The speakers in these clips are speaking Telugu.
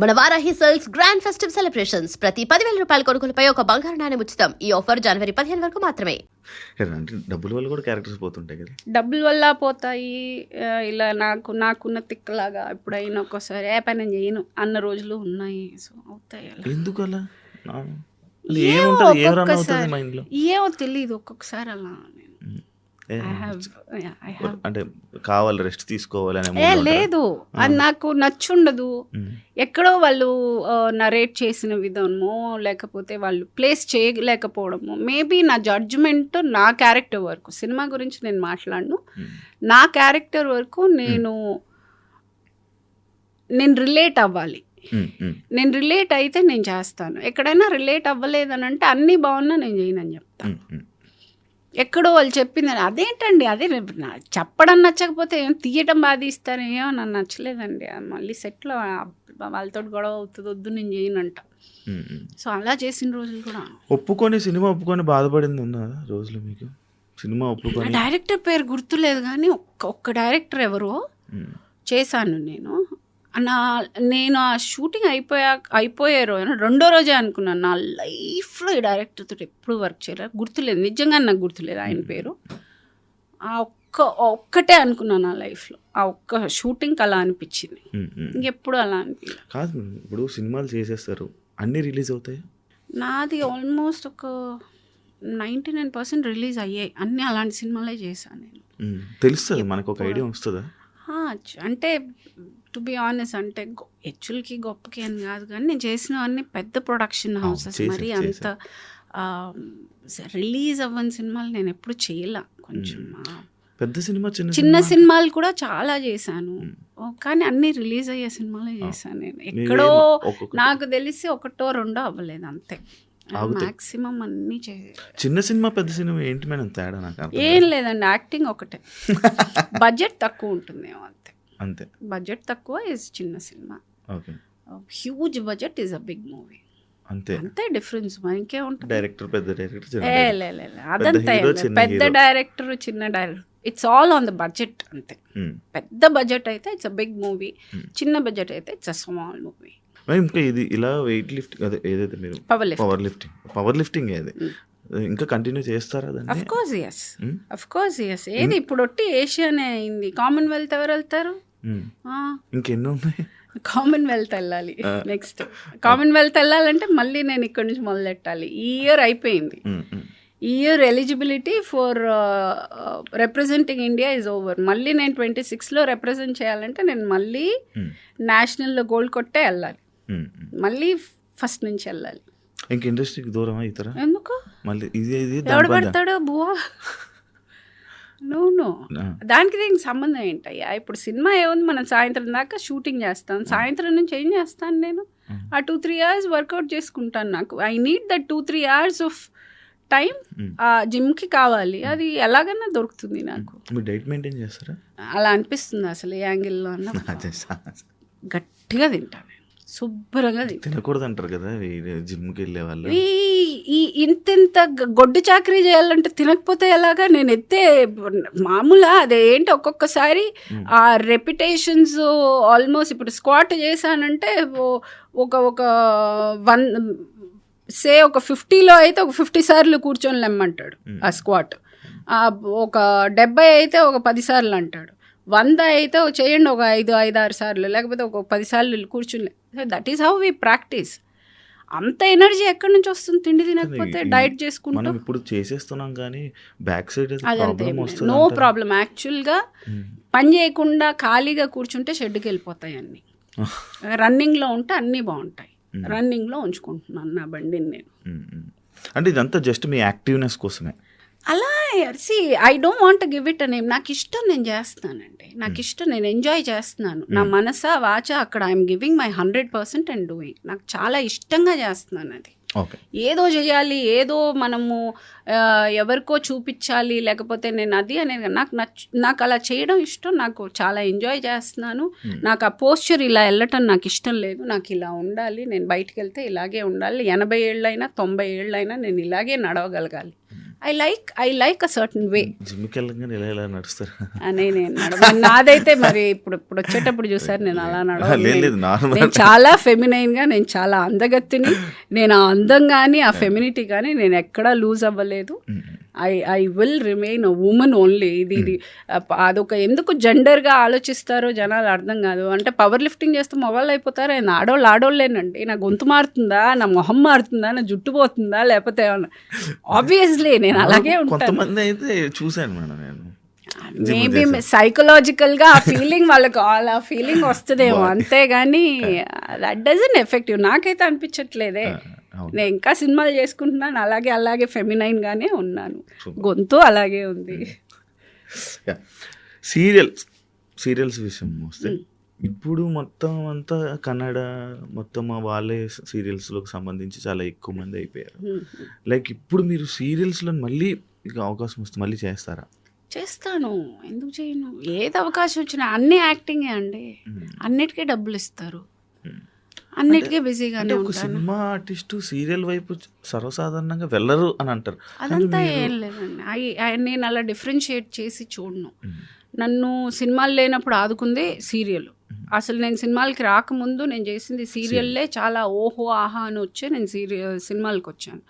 మన Varahi sales grand festive celebrations. ప్రతి పదివేల రూపాయల కొనుగోలుపై ఒక బంగారు నాణెం ఉచితం. ఈ ఆఫర్ జనవరి పదిహేను వరకు మాత్రమే. అంటే డబ్బుల వల్ల కూడా క్యారెక్టర్స్ పోతుంటాయి కదా. డబ్బుల వల్ల పోతాయి. ఇలా నాకు నాకున్న తిక్కలాగా ఎప్పుడైనా ఒక్కోసారి ఏ పని చేయను. అన్న రోజులు ఉన్నాయి. సో అవుతాయి ఎందుకు అలా ఏమో ఏముంటది? ఏం రన్ అవుతుంది ఒక్కొక్కసారి. మైండ్లో? ఏమో తెలియదు ఒక్కొక్కసారి అలా అంటే కావాలి రెస్ట్? లేదు. అది నాకు నచ్చుండదు. ఎక్కడో వాళ్ళు నరేట్ చేసిన విధమో లేకపోతే వాళ్ళు ప్లేస్ చేయలేకపోవడము మేబీ నా జడ్జ్మెంట్ నా క్యారెక్టర్ వరకు సినిమా గురించి నేను మాట్లాడను. నా క్యారెక్టర్ వరకు నేను నేను రిలేట్ అవ్వాలి. నేను రిలేట్ అయితే నేను చేస్తాను. ఎక్కడైనా రిలేట్ అవ్వలేదని అంటే అన్నీ బాగున్నా నేను చేయనని చెప్తాను. ఎక్కడో వాళ్ళు చెప్పింది అదేంటండి? అదే చెప్పడం నచ్చకపోతే ఏం తీయటం బాధ ఇస్తారు ఏమో నాకు నచ్చలేదండి. మళ్ళీ సెట్లో వాళ్ళతో గొడవ అవుతుంది వద్దు నేను చేయనంట. సో అలా చేసిన రోజులు కూడా. ఒప్పుకొని సినిమా ఒప్పుకొని బాధపడింది ఉన్నదా రోజులు మీకు? సినిమా ఒప్పుకొని డైరెక్టర్ పేరు గుర్తులేదు కానీ ఒక్క ఒక్క డైరెక్టర్ ఎవరో చేశాను నేను. నా నేను ఆ షూటింగ్ అయిపోయా అయిపోయే రోజు రెండో రోజే అనుకున్నాను. నా లైఫ్లో ఈ డైరెక్టర్తో ఎప్పుడు వర్క్ చేయలేదు. గుర్తులేదు. నిజంగా నాకు గుర్తులేదు ఆయన పేరు. ఆ ఒక్క ఒక్కటే అనుకున్నాను నా లైఫ్లో. ఆ ఒక్క షూటింగ్కి అలా అనిపించింది. ఇంకెప్పుడు అలా అనిపించలేదు. కాదు ఇప్పుడు సినిమాలు చేసేస్తారు. అన్ని రిలీజ్ అవుతాయి? నాది ఆల్మోస్ట్ ఒక నైంటీ నైన్ పర్సెంట్ రిలీజ్ అయ్యాయి. అన్నీ అలాంటి సినిమాలే చేశాను నేను. తెలుస్తుంది. మనకు ఒక ఐడియా వస్తుందా? అంటే టు బి ఆనెస్ట్ అంటే హెచ్చులకి గొప్పకి అని కాదు కానీ నేను చేసినవన్నీ పెద్ద ప్రొడక్షన్ హౌసెస్ మరి అంత రిలీజ్ అవ్వని సినిమాలు నేను ఎప్పుడు చేయలే కొంచెం పెద్ద సినిమా చిన్న చిన్న సినిమా? సినిమాలు కూడా చాలా చేశాను. కానీ అన్ని రిలీజ్ అయ్యే సినిమాలే చేశాను నేను. ఎక్కడో నాకు తెలిసి ఒకటో రెండో అవ్వలేదు అంతే. మాక్సిమం అన్నీ చిన్న సినిమా పెద్ద సినిమా ఏంటి మేడం తేడా నాకు ఏం. లేదండి యాక్టింగ్ ఒకటే. బడ్జెట్ తక్కువ ఉంటుందేమో అంతే. అంతే. బడ్జెట్ తక్కువ ఇస్ చిన్న cinema. Okay. Huge budget is a big movie అంతే. అంతే డిఫరెన్స్ ఇంకే ఉంటుంది డైరెక్టర్ పెద్ద డైరెక్టర్. అదంతా పెద్ద. డైరెక్టర్ చిన్న director it's all on the budget అంతే. ఉమ్. పెద్ద బడ్జెట్ అయితే it's a big movie Hmm. చిన్న బడ్జెట్ అయితే ఇట్స్ అ స్మాల్ మూవీ ఇంకా ఇది ఇలా వెయిట్ లిఫ్ట్ అదే ఏదైతే మీరు power power lifting power lifting ఏది? Mm. ఇంకా కంటిన్యూ చేస్తారా అఫ్ దాన్ని course yes. Of course yes ఏది ఇప్పుడు ఒట్టి ఏషియానే అయింది? కామన్వెల్త్ ఎవరు వెళ్తారు. ఇంకెన్ని ఉన్నాయి? కామన్వెల్త్ వెళ్ళాలి. నెక్స్ట్ కామన్వెల్త్ వెళ్ళాలంటే మళ్ళీ నేను ఇక్కడ నుంచి మొదలెట్టాలి. ఈ ఇయర్ అయిపోయింది. ఈ year eligibility for representing India is over మళ్ళీ నేను ట్వంటీ సిక్స్లో రిప్రజెంట్ చేయాలంటే నేను మళ్ళీ. నేషనల్లో గోల్డ్ కొట్టే వెళ్ళాలి. మళ్ళీ ఫస్ట్ నుంచి వెళ్ళాలి. ఇంక ఇండస్ట్రీకి దూరమా ఇతర? ఎందుకు? మళ్ళీ ఇది ఇది ఎవడు పడతాడో బువా? No no. ఆ, దానికి దీనికి సంబంధం ఏంటయ్యా? ఇప్పుడు సినిమా ఏముంది? మనం సాయంత్రం దాకా షూటింగ్ చేస్తాం. సాయంత్రం నుంచి ఏం చేస్తాను నేను. ఆ టూ త్రీ అవర్స్ వర్కౌట్ చేసుకుంటాను నాకు. I need that two three hours of time. ఆ జిమ్కి కావాలి. అది ఎలాగన్నా దొరుకుతుంది నాకు. డైట్ మెయింటైన్ చేస్తారా? అలా అనిపిస్తుంది అసలు ఏ యాంగిల్లో అన్న. గట్టిగా తింటాను. నేను శుభ్రంగా తినకూడదు అంటారు కదా జిమ్కి వెళ్ళే వాళ్ళు. ఈ ఈ ఇంత ఇంత గ- గొడ్డు చాకరీ చేయాలంటే తినకపోతే ఎలాగా? నేను ఎత్తే మామూలా అదే ఏంటి ఒక్కొక్కసారి. ఆ రెప్యుటేషన్స్ ఆల్మోస్ట్ ఇప్పుడు స్క్వాట్ చేశానంటే ఒక ఒక వన్ సే ఒక ఫిఫ్టీలో అయితే ఒక ఫిఫ్టీ సార్లు కూర్చొని లెమ్మంటాడు. ఆ స్క్వాట్ ఒక డెబ్బై అయితే ఒక పది సార్లు అంటాడు. వంద అయితే చేయండి ఒక ఐదు ఐదు ఆరు సార్లు లేకపోతే ఒక పది సార్లు కూర్చుని. That is how we practice అంత ఎనర్జీ ఎక్కడి నుంచి వస్తుంది? తిండి తినకపోతే డైట్ చేసుకుంటూ? ఇప్పుడు చేసేస్తున్నాం కానీ బ్యాక్ సైడ్ నో ప్రాబ్లం యాక్చువల్గా పని చేయకుండా ఖాళీగా కూర్చుంటే షెడ్కి వెళ్ళిపోతాయి అన్నీ. రన్నింగ్లో ఉంటే అన్నీ బాగుంటాయి. రన్నింగ్లో ఉంచుకుంటున్నాను నా బండిని నేను. అంటే ఇదంతా జస్ట్ మీ యాక్టివ్నెస్ కోసమే. అలా see I don't want give it name. నాకు ఇష్టం నేను చేస్తానండి నాకు ఇష్టం నేను ఎంజాయ్ చేస్తున్నాను. నా మనస వాచ అక్కడ I'm giving my hundred percent and doing. నాకు చాలా ఇష్టంగా చేస్తున్నాను అది. ఏదో చేయాలి ఏదో మనము ఎవరికో చూపించాలి లేకపోతే నేను అది అనేది నాకు నచ్చ నాకు అలా చేయడం ఇష్టం. నాకు చాలా ఎంజాయ్ చేస్తున్నాను. Hmm. నాకు ఆ పోస్చర్ ఇలా వెళ్ళటం నాకు ఇష్టం లేదు. నాకు ఇలా ఉండాలి. నేను బయటికి వెళ్తే ఇలాగే ఉండాలి. ఎనభై ఏళ్ళైనా తొంభై ఏళ్ళైనా నేను ఇలాగే నడవగలగాలి. I like I like a certain way జిమ్కి వెళ్ళగానే ఇలా ఇలా నడుస్తారు. అని నేను నాదైతే మరి ఇప్పుడు ఇప్పుడు వచ్చేటప్పుడు చూసారు నేను అలా నడవ లేదు లేదు. నార్మల్. నేను చాలా ఫెమినైన్గా నేను చాలా అందగత్తిని నేను ఆ అందం కానీ ఆ ఫెమినిటీ కానీ నేను ఎక్కడా లూజ్ అవ్వలేదు. I I will remain a woman only ఇది ఇది అదొక ఎందుకు జెండర్గా ఆలోచిస్తారో జనాలు అర్థం కాదు. అంటే పవర్ లిఫ్టింగ్ చేస్తే మొబైల్ అయిపోతారు. ఆయన ఆడోళ్ళు ఆడోళ్ళేనండి. నా గొంతు మారుతుందా? నా మొహం మారుతుందా? నా జుట్టు పోతుందా? లేకపోతే ఆబ్వియస్లీ నేను అలాగే ఉంటాను. అయితే చూశాను మేడం నేను. మేబీ సైకలాజికల్గా ఆ ఫీలింగ్ వాళ్ళకి అలా ఫీలింగ్ వస్తుందేమో. అంతేగాని దట్ డజన్ ఎఫెక్టివ్ నాకైతే అనిపించట్లేదే. నేను ఇంకా సినిమాలు చేసుకుంటున్నాను అలాగే అలాగే ఫెమినైన్ గానే ఉన్నాను. గొంతు అలాగే ఉంది. సీరియల్స్ సీరియల్స్ విషయం వస్తే ఇప్పుడు మొత్తం అంతా కన్నడ మొత్తం వాళ్ళే సీరియల్స్లోకి సంబంధించి చాలా ఎక్కువ మంది అయిపోయారు. లైక్ ఇప్పుడు మీరు సీరియల్స్లో మళ్ళీ ఇక అవకాశం వస్తే మళ్ళీ చేస్తారా? చేస్తాను. ఎందుకు చేయను? ఏది అవకాశం వచ్చినా అన్ని యాక్టింగే అండి. అన్నిటికీ డబ్బులు ఇస్తారు. అన్నిటికీ బిజీగానే అంటే ఒక సినిమా ఆర్టిస్ట్ సీరియల్ వైపు సర్వసాధారణంగా వెళ్ళరు అని అంటారు. అదంతా ఏం లేదండి. అయి- నేను అలా డిఫరెన్షియేట్ చేసి చూడను. నన్ను సినిమాలు లేనప్పుడు ఆదుకుంది సీరియల్. అసలు నేను సినిమాలకి రాకముందు నేను చేసింది సీరియల్లే చాలా ఓహో ఆహా అని వచ్చి నేను సీరియల్ సినిమాలకు వచ్చాను.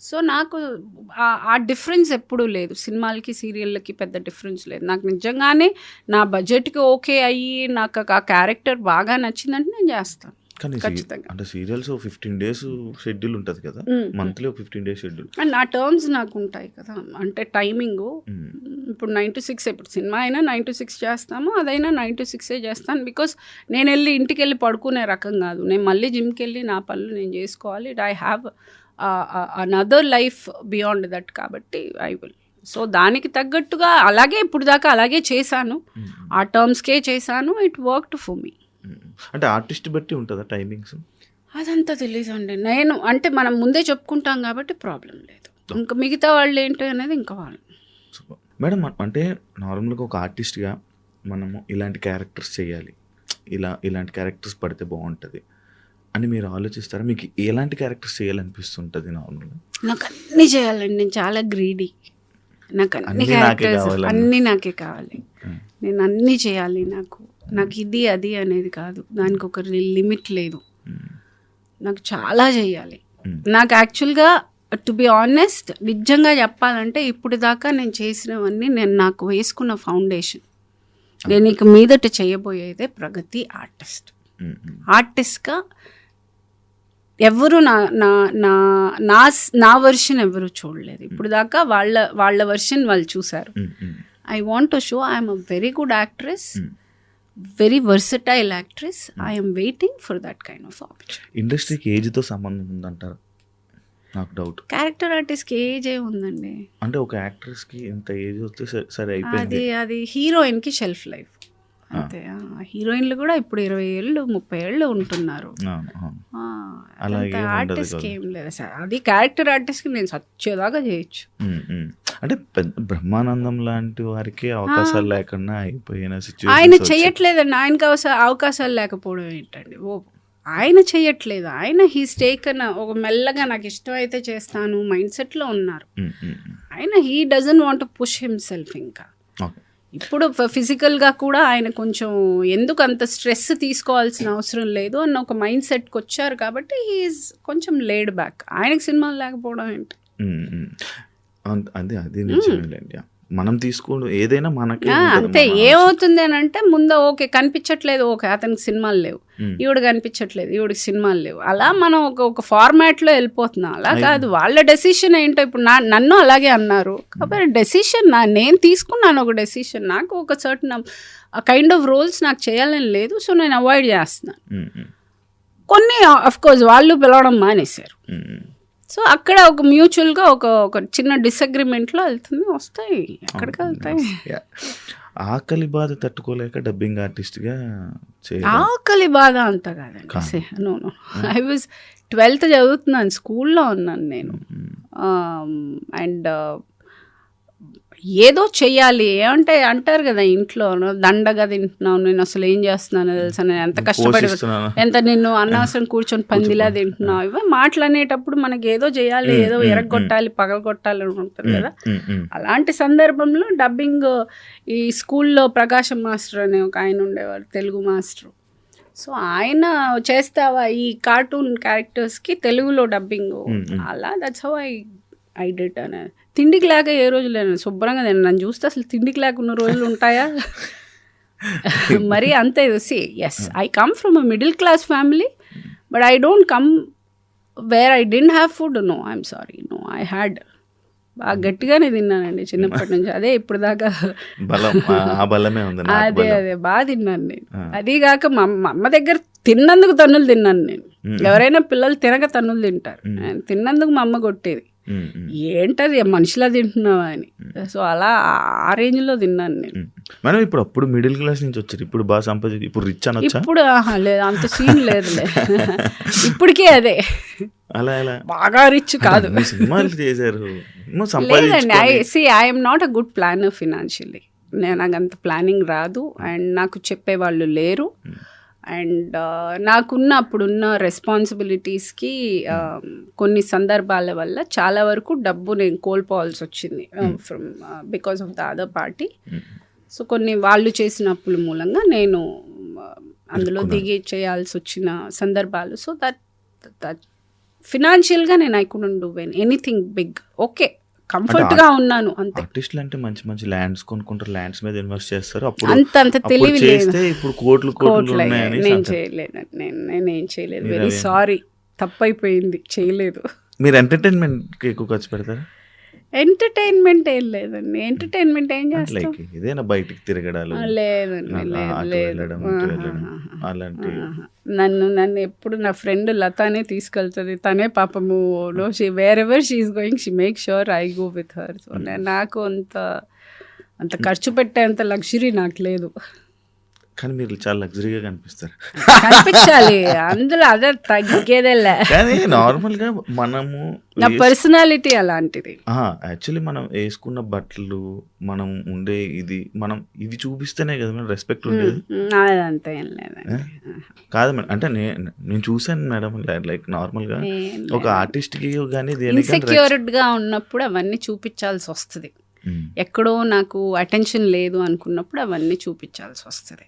సో నాకు ఆ- ఆ డిఫరెన్స్ ఎప్పుడూ లేదు. సినిమాలకి సీరియళ్ళకి పెద్ద డిఫరెన్స్ లేదు. నాకు నిజంగానే నా బడ్జెట్కి ఓకే అయ్యి నాకు ఆ క్యారెక్టర్ బాగా నచ్చిందంటే నేను చేస్తాను. కానీ ఖచ్చితంగా. అంటే సీరియల్స్ ఫిఫ్టీన్ డేస్ షెడ్యూల్ ఉంటుంది కదా. Monthly fifteen days schedule. And నా టర్మ్స్ నాకు ఉంటాయి కదా. అంటే టైమింగు. ఇప్పుడు నైన్ టు సిక్స్ ఇప్పుడు సినిమా అయినా నైన్ టు సిక్స్ చేస్తాము అదైనా నైన్ టు సిక్సే చేస్తాను. బికాస్ నేను వెళ్ళి ఇంటికి వెళ్ళి పడుకునే రకం కాదు. నేను మళ్ళీ జిమ్కి వెళ్ళి నా పనులు నేను చేసుకోవాలి. I have another life beyond that కాబట్టి ఐ విల్ సో దానికి తగ్గట్టుగా అలాగే ఇప్పుడు దాకా అలాగే చేశాను. ఆ టర్మ్స్కే చేశాను. ఇట్ వర్క్ ఫర్ మీ అంటే ఆర్టిస్ట్ బట్టి ఉంటుందా టైమింగ్స్ అదంతా తెలీదండి. నేను అంటే మనం ముందే చెప్పుకుంటాం కాబట్టి ప్రాబ్లం లేదు. ఇంకా మిగతా వాళ్ళు ఏంటి అనేది ఇంకా వాళ్ళు. మేడం అంటే నార్మల్గా ఒక ఆర్టిస్ట్గా మనము ఇలాంటి క్యారెక్టర్స్ చేయాలి. ఇలా ఇలాంటి క్యారెక్టర్స్ పడితే బాగుంటుంది అని మీరు ఆలోచిస్తారా? మీకు ఎలాంటి క్యారెక్టర్స్ చేయాలనిపిస్తుంటుంది నార్మల్గా? నాకు అన్ని చేయాలండి. నేను చాలా గ్రీడీ నాకు అన్ని క్యారెక్టర్స్. అన్నీ నాకే కావాలి. నేను అన్నీ చేయాలి నాకు. నాకు ఇది అది అనేది కాదు. దానికి ఒక లిమిట్ లేదు. నాకు చాలా చేయాలి Mm. నాకు యాక్చువల్గా టు బి ఆనెస్ట్ నిజంగా చెప్పాలంటే ఇప్పుడు దాకా నేను చేసినవన్నీ నేను నాకు వేసుకున్న ఫౌండేషన్. నేను ఇక మీదట చేయబోయేదే ప్రగతి ఆర్టిస్ట్. ఆర్టిస్ట్గా ఎవరు నా నా నా నా నా వర్షన్ ఎవరు చూడలేదు. ఇప్పుడు దాకా వాళ్ళ వాళ్ళ వర్షన్ వాళ్ళు చూశారు. I want to show I'm a very good actress very versatile actress I'm waiting for that kind of opportunity ఇండస్ట్రీకి ఏజ్తో సంబంధం ఉందంటారు? నాకు డౌట్ క్యారెక్టర్ ఆర్టిస్ట్కి ఏజ్ ఏ ఉందండి. అంటే ఒక యాక్ట్రెస్కి ఇంత ఏజ్ వస్తే సరే- సరే అయిపోయింది. అది అది హీరోయిన్కి షెల్ఫ్ లైఫ్ అంతే హీరోయిన్లు కూడా ఇప్పుడు ఇరవై ఏళ్ళు ముప్పై ఏళ్ళు ఉంటున్నారు. అవును, అవును. ఆ, అలాగే అదంతా ఉండదు ఆర్టిస్ట్కి కదా. ఏం లేదు. సార్ అది క్యారెక్టర్ ఆర్టిస్ట్కి నేను సచ్చేదాకా చేయొచ్చు. అంటే పెద్ద బ్రహ్మానందం లాంటి వారికి అవకాశాలు లేకుండా అయిపోయిన ఆయన చెయ్యట్లేదండి. ఆయనకి అవకాశాలు లేకపోవడం ఏంటండి? ఓ ఆయన చెయ్యట్లేదు. ఆయన హీస్ టేకన్ ఒక మెల్లగా నాకు ఇష్టమైతే చేస్తాను మైండ్ సెట్లో ఉన్నారు. ఆయన he doesn't want push himself ఇంకా. ఇప్పుడు ఫిజికల్గా కూడా ఆయన కొంచెం ఎందుకు అంత స్ట్రెస్ తీసుకోవాల్సిన అవసరం లేదు అన్న ఒక మైండ్ సెట్కి వచ్చారు కాబట్టి హీఈస్ కొంచెం లేడ్ బ్యాక్ ఆయనకి సినిమాలు లేకపోవడం ఏంటి. అంత- అదే అది నిజమేలేండి. మనం తీసుకోవడం ఏదైనా మనకే. అంతే. ఏమవుతుంది అని అంటే ముందు ఓకే కనిపించట్లేదు. ఓకే అతనికి సినిమాలు లేవు. ఈవిడ కనిపించట్లేదు ఈవిడికి సినిమాలు లేవు. అలా మనం ఒక ఒక ఫార్మాట్లో వెళ్ళిపోతున్నాం. అలా కాదు. వాళ్ళ డెసిషన్ ఏంటో ఇప్పుడు నా నన్ను అలాగే అన్నారు. కాబట్టి డెసిషన్ నా నేను తీసుకున్నాను ఒక డెసిషన్ నాకు ఒక సర్టన్ కైండ్ ఆఫ్ రోల్స్ నాకు చేయాలని లేదు సో నేను అవాయిడ్ చేస్తున్నాను. కొన్ని అఫ్ కోర్స్ వాళ్ళు పిలవడం మానేశారు. సో అక్కడ ఒక మ్యూచువల్గా ఒక ఒక చిన్న డిసగ్రిమెంట్లో వెళ్తుంది వస్తాయి ఎక్కడికి వెళ్తాయి. ఆకలి బాధ తట్టుకోలేక డబ్బింగ్ ఆర్టిస్ట్గా ఆకలి బాధ అంత కాదండి. ఐ వాజ్ ట్వెల్త్ చదువుతున్నాను స్కూల్లో ఉన్నాను నేను. అండ్ ఏదో చెయ్యాలి. ఏమంటే అంటారు కదా ఇంట్లో దండగా తింటున్నావు నేను అసలు ఏం చేస్తున్నాను తెలుసా? నేను ఎంత కష్టపడి. ఎంత నిన్ను అన్నవసరం కూర్చొని పందిలా తింటున్నావు? ఇవ మాట్లాడేటప్పుడు మనకి ఏదో చేయాలి ఏదో ఎరగొట్టాలి పగలగొట్టాలి అని ఉంటుంది కదా? అలాంటి సందర్భంలో డబ్బింగ్ ఈ స్కూల్లో ప్రకాశం మాస్టర్ అనే ఒక ఆయన ఉండేవారు తెలుగు మాస్టర్. సో ఆయన చేస్తావా ఈ కార్టూన్ క్యారెక్టర్స్కి తెలుగులో డబ్బింగ్. అలా that's how I I did అనే తిండికి లేక ఏ రోజు లేను శుభ్రంగా నేను నన్ను చూస్తే అసలు తిండికి లేక ఉన్న రోజులు ఉంటాయా? మరి అంతే see as I come from a middle class family but I don't come where I didn't have food no I'm sorry no I had బాగా గట్టిగానే తిన్నానండి చిన్నప్పటి నుంచి. అదే ఇప్పుడు దాకా. అదే. అదే బాగా తిన్నాను నేను. అది కాక మా అమ్మ దగ్గర తిన్నందుకు తన్నులు తిన్నాను నేను. మ్. ఎవరైనా పిల్లలు తినక తన్నులు తింటారు. నేను తిన్నందుకు మా అమ్మ కొట్టేది. ఏంటది? మనిషిలా తింటున్నావా అని. సో అలా ఆ రేంజ్లో తిన్నాను నేను. మనం ఇప్పుడు అప్పుడు మిడిల్ క్లాస్ నుంచి వచ్చారు. ఇప్పుడు బాగా సంపాదించి ఇప్పుడు రిచ్ అనొచ్చా ఇప్పుడు లేదు అంత సీన్ లేదులే. ఇప్పటికే అదే. అలా ఎలా బాగా రిచ్ కాదు. సినిమాలు చేశారు. లేదండి I'm not a good planner financially నేను నాకు అంత ప్లానింగ్ రాదు. అండ్ నాకు చెప్పేవాళ్ళు లేరు. అండ్ నాకున్న అప్పుడున్న రెస్పాన్సిబిలిటీస్కి కొన్ని సందర్భాల వల్ల చాలా వరకు డబ్బు నేను కోల్పోవాల్సి వచ్చింది from because of the other party. Um, so కొన్ని వాళ్ళు చేసిన అప్పుల మూలంగా నేను అందులో దిగి చేయాల్సి వచ్చిన సందర్భాలు. సో దట్ దట్ ఫినాన్షియల్గా నేను I couldn't do when anything big. Okay. కంఫర్ట్గా ఉన్నాను అంతే. ఆర్టిస్టులు అంటే మంచి మంచి ల్యాండ్స్ కొనుక్కుంటారు ల్యాండ్స్ మీద ఇన్వెస్ట్ చేస్తారు. అప్పుడు అంత అంత తెలివి చేస్తే ఇప్పుడు కోట్లు కోట్లు ఉన్నాయని నేను. చేయలేదు. నేను నేనేం చేయలేదు. మీరు వెరీ సారీ తప్పైపోయింది. చేయలేదు. మీరు ఎంటర్టైన్మెంట్కి ఎక్కువ ఖర్చు పెడతారా? ఎంటర్టైన్మెంట్ ఏం లేదండి. ఎంటర్టైన్మెంట్ ఏం చేస్తాం? ఇదేనా బయటికి తిరగడాలు లేదండి. అలాంటి. నన్ను నన్ను ఎప్పుడు నా ఫ్రెండ్ లతానే తీసుకెళ్తుంది. తనే పాపము no she wherever she's going she make sure I go with her so నాకు అంత అంత ఖర్చు పెట్టేంత లగ్జరీ నాకు లేదు. కానీ మీరు చాలా లగ్జరీగా కనిపిస్తారు. కనిపించాలి. అందులో అదే తగ్గేదేలే. కానీ నార్మల్గా మనము నా పర్సనాలిటీ అలాంటిది. యాక్చువల్లీ మనం వేసుకున్న బట్టలు మనం ఉండే ఇది మనం ఇది చూపిస్తేనే కదా మనం రెస్పెక్ట్ ఉండేది. కాదు మేడం అంటే నేను నేను చూసాను మేడం లైక్ నార్మల్గా ఏం ఒక ఆర్టిస్ట్కి కానీ దేనికి ఇన్సెక్యూర్డ్గా ఉన్నప్పుడు అవన్నీ చూపించాల్సి వస్తుంది. ఎక్కడో నాకు అటెన్షన్ లేదు అనుకున్నప్పుడు అవన్నీ చూపించాల్సి వస్తుంది.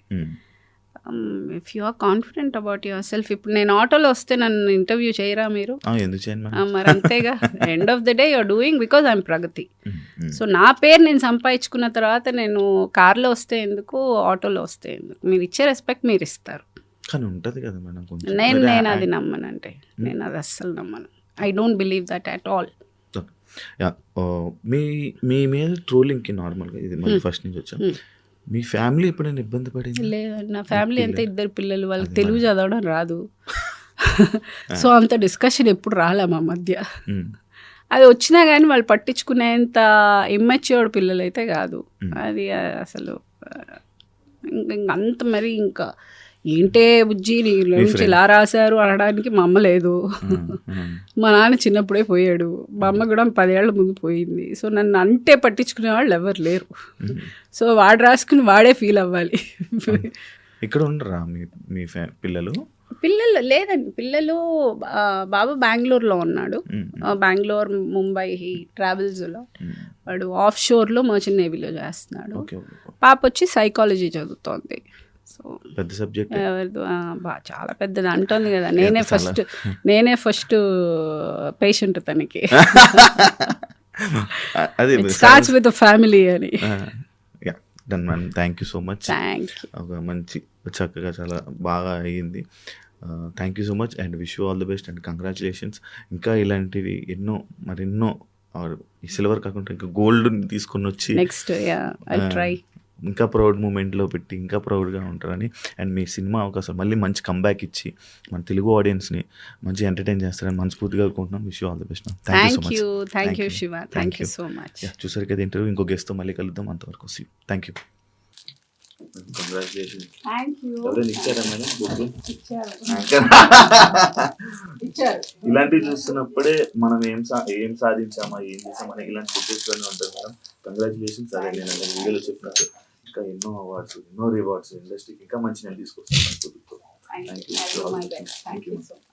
If you are confident about yourself ఇప్పుడు నేను ఆటోలో వస్తే నన్ను ఇంటర్వ్యూ చేయరా మీరు? మరి? అంతేగా. End of the day you're doing because I'm Pragathi. So నా పేరు నేను సంపాదించుకున్న తర్వాత నేను కార్లో వస్తే ఎందుకు ఆటోలో వస్తే ఎందుకు? మీరు ఇచ్చే రెస్పెక్ట్ మీరు ఇస్తారు. కానీ ఉంటది కదా నేను నేను అది నమ్మనంటే. నేను అది అస్సలు నమ్మను. I don't believe that at all ya, oh, మీ మీ మీద ట్రోలింగ్కి నార్మల్గా ఇది మళ్ళీ ఫస్ట్ నుంచి వచ్చాం. మీ ఫ్యామిలీ ఎప్పుడైనా ఇబ్బంది పడింది? లేదండి నా ఫ్యామిలీ అంతా ఇద్దరు పిల్లలు వాళ్ళకి తెలుగు చదవడం రాదు. సో అంత డిస్కషన్ ఎప్పుడు రాలే మా మధ్య? అది వచ్చినా కానీ వాళ్ళు పట్టించుకునేంత ఇమ్మెచ్యూర్డ్ పిల్లలు అయితే కాదు. అది అసలు ఆ, ఇంక- ఇంక అంత మరి ఇంకా ఏంటే బుజ్జి నీ నుంచి. ఇలా రాశారు అనడానికి మా అమ్మ లేదు. మా నాన్న చిన్నప్పుడే పోయాడు. మా అమ్మ కూడా పదేళ్ళ ముందు పోయింది. సో నన్ను అంటే పట్టించుకునే వాళ్ళు ఎవరు లేరు. సో వాడు రాసుకుని వాడే ఫీల్ అవ్వాలి. ఇక్కడ ఉండరా మీ పిల్లలు? పిల్లలు లేదండి. పిల్లలు బాబు బెంగళూరులో ఉన్నాడు. బెంగళూరు ముంబై ట్రావెల్స్లో. వాడు ఆఫ్ షోర్లో మర్చెంట్ నేవీలో చేస్తున్నాడు. Okay okay. పాప వచ్చి సైకాలజీ చదువుతోంది. సో పెద్ద సబ్జెక్ట్. ఎవరిదో చాలా పెద్దది అంటోంది కదా. నేనే. ఫస్ట్ నేనే ఫస్ట్ పేషెంట్ తనకి. అది స్టార్ట్స్ విత్ ఫ్యామిలీ అని. Ya done ma'am. Thank you so much you ఒక మంచి చక్కగా చాలా బాగా అయ్యింది. Thank you so much and wish all the best and congratulations ఇంకా ఇలాంటివి ఎన్నో మరెన్నో సిల్వర్ కాకుండా ఇంకా గోల్డ్ తీసుకొని వచ్చి నెక్స్ట్ యా ఐ ట్రై ఇంకా ప్రౌడ్ మూమెంట్లో పెట్టి ఇంకా ప్రౌడ్గా ఉంటారని అండ్ మీ సినిమా అవకాశం మళ్ళీ మంచి కంబ్యాక్ ఇచ్చి మన తెలుగు ఆడియన్స్ని మంచి ఎంటర్టైన్ చేస్తారని మనస్ఫూర్తిగా అనుకుంటున్నాం wish all the best thank you thank you Shiva thank you so much చూసారు కదా ఇంటర్వ్యూ ఇంకో గెస్ట్తో మళ్ళీ కలుద్దాం. అంతవరకు సీ థ్యాంక్ యూ ఇలాంటివి చూస్తున్నప్పుడే మనం ఏం ఏం సాధించామా ఏం చేసామా ఇలాంటి ఉంటుంది మేడం. కంగ్రాచులేషన్స్ అదే నేను వీడియోలో చెప్పినట్టు. ఇంకా ఎన్నో అవార్డ్స్ ఎన్నో రివార్డ్స్ ఇండస్ట్రీకి ఇంకా మంచి నేను తీసుకొస్తాను థ్యాంక్ యూ థ్యాంక్